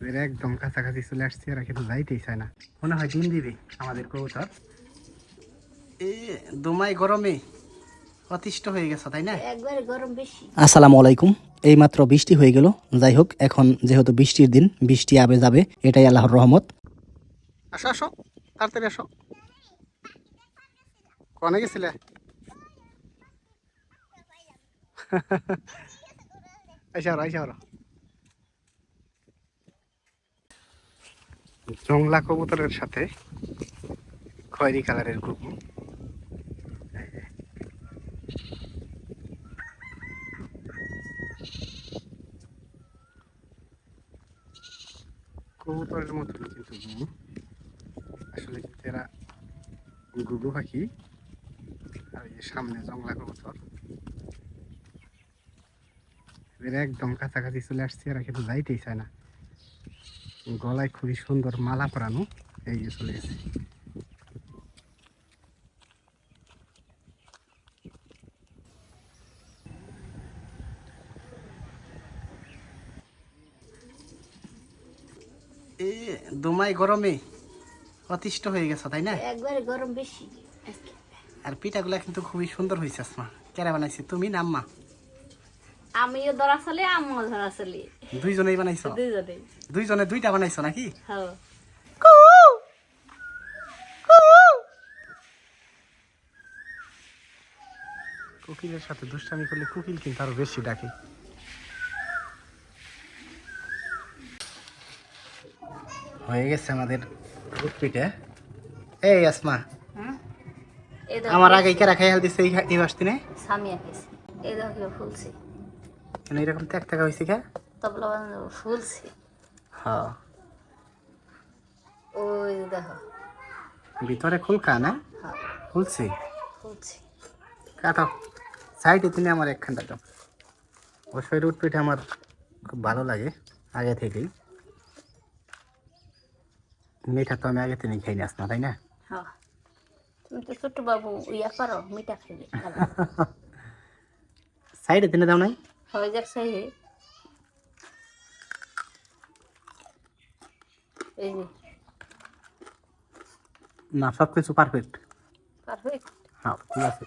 এবার একদম কাছাকাছি চলে আসছে এরা কিন্তু যাইতেই চায় না। মনে হয় ডিম দিবে আমাদের কবুতর। এ দোমাই গরমে অতিষ্ঠ হয়ে গেছে তাই না? একবারে আসসালামু আলাইকুম। এইমাত্র বৃষ্টি হয়ে গেল। যাই হোক এখন যেহেতু বৃষ্টির দিন বৃষ্টি আবে যাবে এটাই আল্লাহর রহমত। আসো আসো তাড়াতাড়ি আসো। কনে গেছিলে? জংলা কবুতরের সাথে খয়েরি কালারের গুগু কবুতরের মতো কিন্তু গুগু আসলে এরা গুগু পাখি। আর এই সামনে জংলা কবুতর। এরা একদম কাছাকাছি চলে আসছে এরা কিন্তু যাইতেই চায় না। গলায় খুবই সুন্দর মালা পরানো এই যে চলে গেছে। দোমাই গরমে অতিষ্ঠ হয়ে গেছে তাই না? একবারে গরম বেশি। আর পিঠাগুলা কিন্তু খুবই সুন্দর হয়েছে আসমা। কেরা বানাইছে? তুমি না আম্মা? আমিও ধরা চলে আমিও ধরা চলি দুইজনেই বানাইছো? দুইজনে দুইজনে দুইটা বানাইছো নাকি? হ্যাঁ কোকিলের সাথে দুষ্টামি করলে কোকিল কিন্তু আরও বেশি ডাকে। হয়ে গেছে আমাদের পিঠে এই আসমা? এই আমার আগে কেরা খাই হাল দিচ্ছে এই বাসতিনে সামিয়া এই দেখো ফুলছে। কেন এরকম ত্যাগ টাকা হয়েছে কে তবলা বাজানো ফুলছে। হ্যাঁ। ওই দেখো। ভিতরে খুলকা না? হ্যাঁ। খুলছে ফুলছে। কাটো সাইডে তুমি আমার একখানটা দাও। অবশ্যই রুট পিঠে আমার খুব ভালো লাগে আগে থেকেই। মিঠা তো আমি আগে থেকে খাই না তাই না? হ্যাঁ। তুমি তো ছোট্ট বাবু ইয়া করো মিঠা খাইবে। সাইডে তিনে দাও নাই? হয়ে যাক সেই এই যে না সব কিছু পারফেক্ট পারফেক্ট হ্যাঁ ঠিক আছে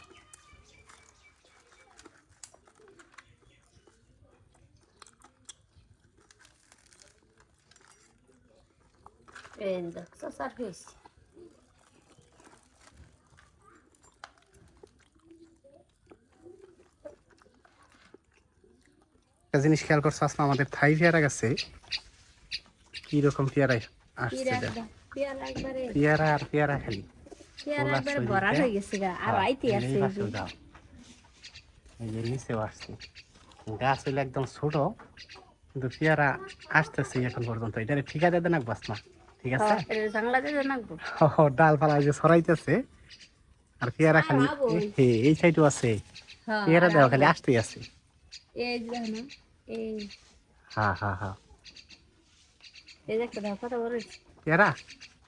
এই দেখো সার একটা জিনিস খেয়াল করছ আসমা আমাদের থাই পেয়ারা গেছে। কীরকম পেয়ারা আসছে পিয়ারা আর পেয়ারা খালি। হয়ে গেছে হ্যাঁ, হইলে একদম ছোট কিন্তু পেয়ারা আসতেছে এখন পর্যন্ত। এটা ঠিকা না বাস না ঠিক আছে? হ্যাঁ, ডালপালা যে আর পেয়ারা খালি আর হে, এই সাইডও আছে। হ্যাঁ, পেয়ারা দেওয়া খালি আসতেই আছে। এই। এই হ্যাঁ হ্যাঁ হ্যাঁ এই দেখো।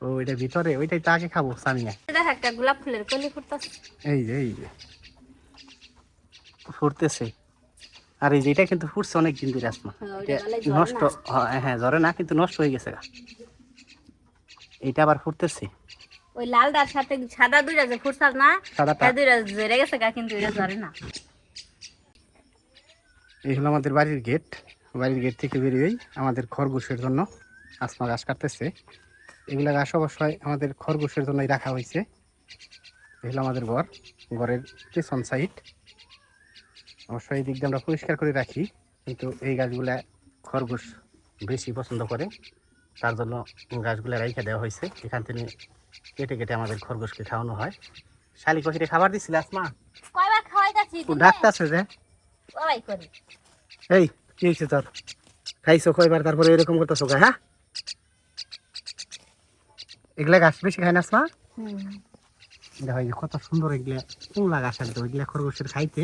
ও এটা ভিতরে ওইটাই তো আগে খাব সামিয়া এই একটা গোলাপ ফুলের কলি ফুটতাছে। এই যে এই যে। ফুটতেছে। আর এই যে এটা কিন্তু ফুটছে অনেক দিন ধরে আসমা। হ্যাঁ, ঝরে নষ্ট হ্যাঁ, হ্যাঁ ঝরে না কিন্তু নষ্ট হয়ে গেছে। এটা আবার ফুটতেছে। ওই লালটার সাথে সাদা দুইটা যে ফুটছাল না এই দুইটা জেরে গেছে গা কিন্তু এটা ঝরে না। এই হলো আমাদের বাড়ির গেট। বাড়ির গেট থেকে বেরিয়েই আমাদের খরগোশের জন্য আসমা গাছ কাটতেছে। এগুলা গাছ অবশ্যই আমাদের খরগোশের জন্যই রাখা হয়েছে। এই হলো আমাদের ঘর। ঘরের পেছন সাইড অবশ্যই এই দিক দিয়ে আমরা পরিষ্কার করে রাখি কিন্তু এই গাছগুলা খরগোশ বেশি পছন্দ করে। তার জন্য গাছগুলা রাইখা দেওয়া হয়েছে। এখান থেকে কেটে কেটে আমাদের খরগোশকে খাওয়ানো হয়। শালি পাখিরে খাবার দিছিল আসমা? ও ডাকতেছে যে। ওই করি। এই কি হয়েছে তোর? খাইছো কয়বার? তারপরে এরকম করতেছো গা হ্যাঁ? এগুলা গাছ বেশি খাই না মা? দেখো এই কত সুন্দর এগুলা কুমলা গাছ একদম এগুলা খরগোশের খাইতে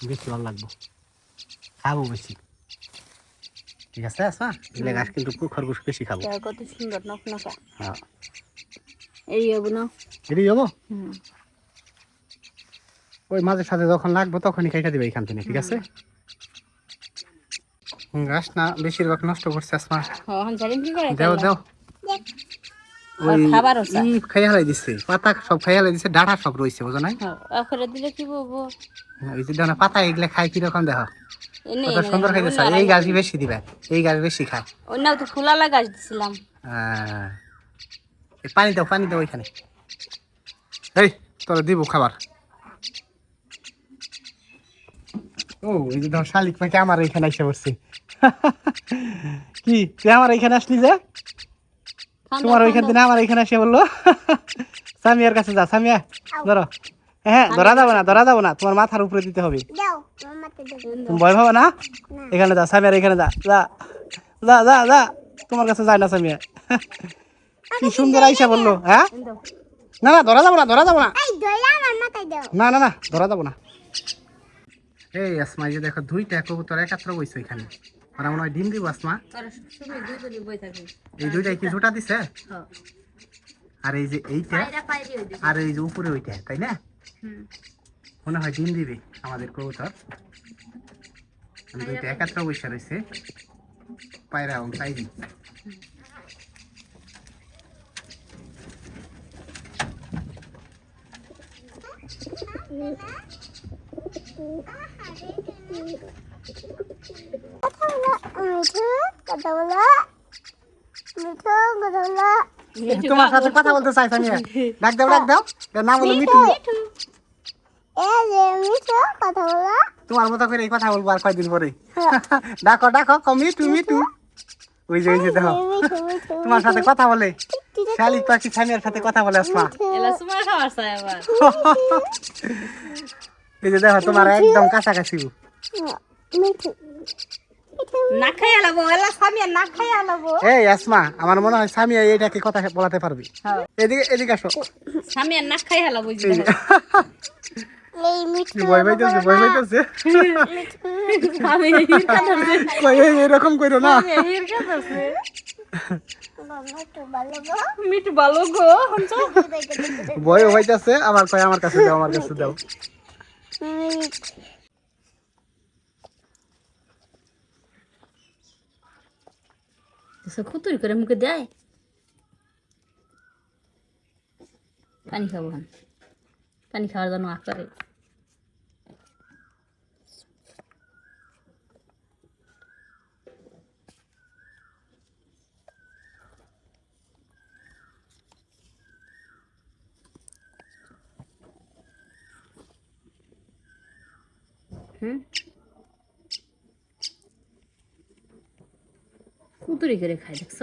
বেশি ভালো লাগবো। খাব বেশি। ঠিক আছে আসমা এগুলা গাছ কিন্তু খরগোশ বেশি খাব। কত সুন্দর নক নকা হ্যাঁ। এই হব না। এটাই যাব? হুম। ওই মাঝে সাথে যখন লাগবে তখনই খাইটা দিবে এখান থেকে ঠিক আছে? গাছ না বেশিরভাগ নষ্ট করছে আসমা। হ্যাঁ দেও দেও। হালাই দিছে। পাতা সব খাইয়া হালাই দিছে ডাটা সব রয়েছে বুঝো নাই? হ্যাঁ দিলে কি বলব? ওই যে দেখো পাতা এগুলা খায় কীরকম দেখো এনে কত সুন্দর খাইতেছে এই গাছ বেশি দিবে এই গাছ বেশি খায়। অন্য তো ফুলালা গাছ দিছিলাম। পানি দাও পানি দাও ওইখানে। এই তোরা দিব খাবার। ও এই যে ধর শালিক পাখি আমার এখানে এসে বসছে। কি তুই আমার এখানে আসলি যে? তোমার ওইখান থেকে আমার এখানে এসে বলল। সামিয়ার কাছে যা সামিয়া ধরো। হ্যাঁ ধরা যাব না ধরা যাব না তোমার মাথার উপরে দিতে হবে। তুমি ভয় পাবো না? এখানে যা সামিয়ার এখানে যা যা। যা যা যা। তোমার কাছে যায় না সামিয়া। কি সুন্দর আইসা বলল হ্যাঁ? না না ধরা যাব না ধরা যাব না। না না না ধরা যাব না। এই আসমা এই যে দেখো দুইটা কবুতর একাত্র বইছে এখানে ওরা মনে হয় ডিম দিব আসমা। এই দুইটাই কি ঝুটা দিছে? আর এই যে এইটা আর এই যে উপরে ওইটা তাই না? মনে হয় ডিম দিবে আমাদের কবুতর। দুইটা একাত্র বৈশা রয়েছে পায়রা এবং চাইবি তোমার সাথে কথা বলতে চাই ডাক দাও ডাক দাও। এর নাম হলো মিঠু। তোমার মতো করে এই কথা বলব আর কয়দিন পরে। ডাকো ডাকো কম মিঠু ওই যে ওই যে দেখো। তোমার সাথে কথা বলে। শালিক পাখি সামিয়ার সাথে কথা বলে আসমা। এলা খাবার চাই আবার। এই যে দেখো তোমার একদম কাছাকাছি। না খাই আলাবো এলা সামিয়া না খাই আলাবো এই আসমা আমার মনে হয় সামিয়া এইটাকে কথা বলাতে পারবি। এদিকে এদিকে আসো। সামিয়া না খাই আলাবো এরকম করো না। হিরকা ধরছে। মিটু ভালো গো ভয় হইতাছে আমার কয় আমার কাছে দাও আমার কাছে দাও খুতুরি করে মুখে দেয়? পানি খাব পানি খাওয়ার জন্য আগ করে হুম খুতুরি করে খাই দেখছ